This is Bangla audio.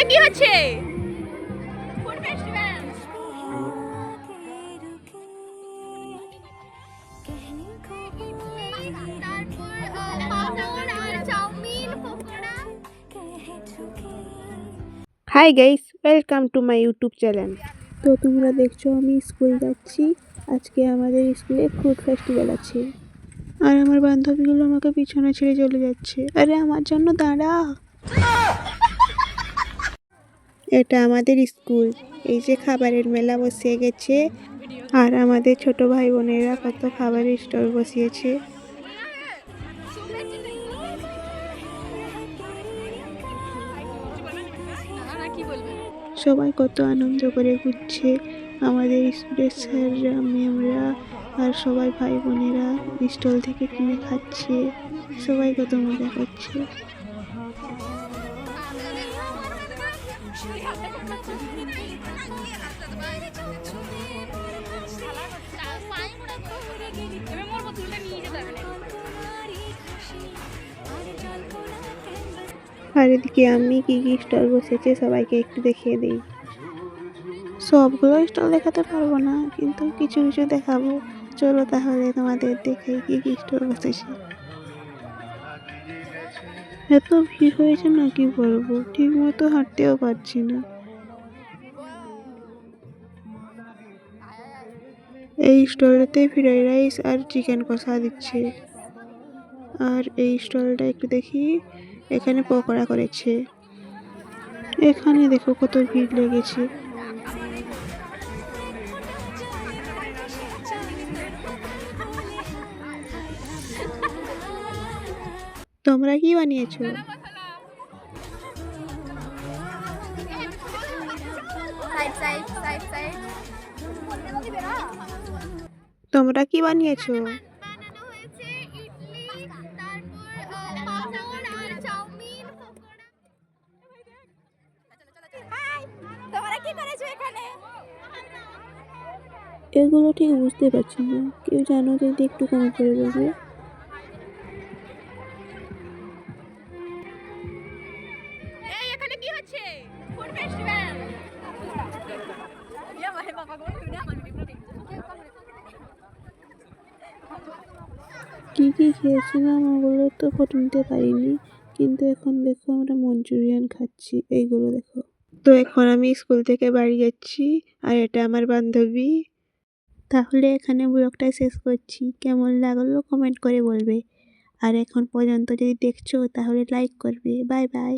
এখানে কি হচ্ছে? Hi guys welcome to my YouTube channel তো তোমরা দেখছ আমি স্কুল যাচ্ছি। আজকে আমাদের স্কুলে ফ্রুট ফেস্টিভ্যাল আছে। আর আমার বান্ধবীগুলো আমাকে পিছনে ছেড়ে চলে যাচ্ছে। আরে আমার জন্য দাঁড়া। এটা আমাদের স্কুল। এই যে খাবারের মেলা বসিয়ে গেছে। আর আমাদের ছোট ভাই বোনেরা কত খাবারের স্টল বসিয়েছে। সবাই কত আনন্দ করে ঘুরছে। আমাদের স্কুলের স্যাররা, ম্যামরা আর সবাই ভাই বোনেরা স্টল থেকে কিনে খাচ্ছে। সবাই কত মজা করছে। আর এদিকে আমি কি কি স্টল বসেছে সবাইকে একটু দেখিয়ে দিই। সবগুলো স্টল দেখাতে পারব না, কিন্তু কিছু কিছু দেখাবো। চলো তাহলে তোমাদের দেখে কি কি স্টল বসেছে। এত ভিড় হয়েছে না কি বলব? ঠিক মতো হাঁটতেও পারছি না। এই স্টলটাতে ফ্রাইড রাইস আর চিকেন কষা দিচ্ছে। আর এই স্টলটা একটু দেখি, এখানে পকোড়া করেছে। এখানে দেখো কত ভিড় লেগেছে। তোমরা কি বানিয়েছো? তোমরা কি বানিয়েছো? এগুলো ঠিক বুঝতে পারছি না। কেউ জানো যদি একটু কমেন্ট করে বলবে। কি কি খেয়েছিলাম ওগুলো তো ফটো নিতে পারিনি। কিন্তু এখন দেখো আমরা মঞ্চুরিয়ান খাচ্ছি। এইগুলো দেখো। তো এখন আমি স্কুল থেকে বাড়ি যাচ্ছি, আর এটা আমার বান্ধবী। তাহলে এখানে ব্লগটা শেষ করছি। কেমন লাগল কমেন্ট করে বলবে। আর এখন পর্যন্ত যদি দেখছ, তাহলে লাইক করবে। Bye bye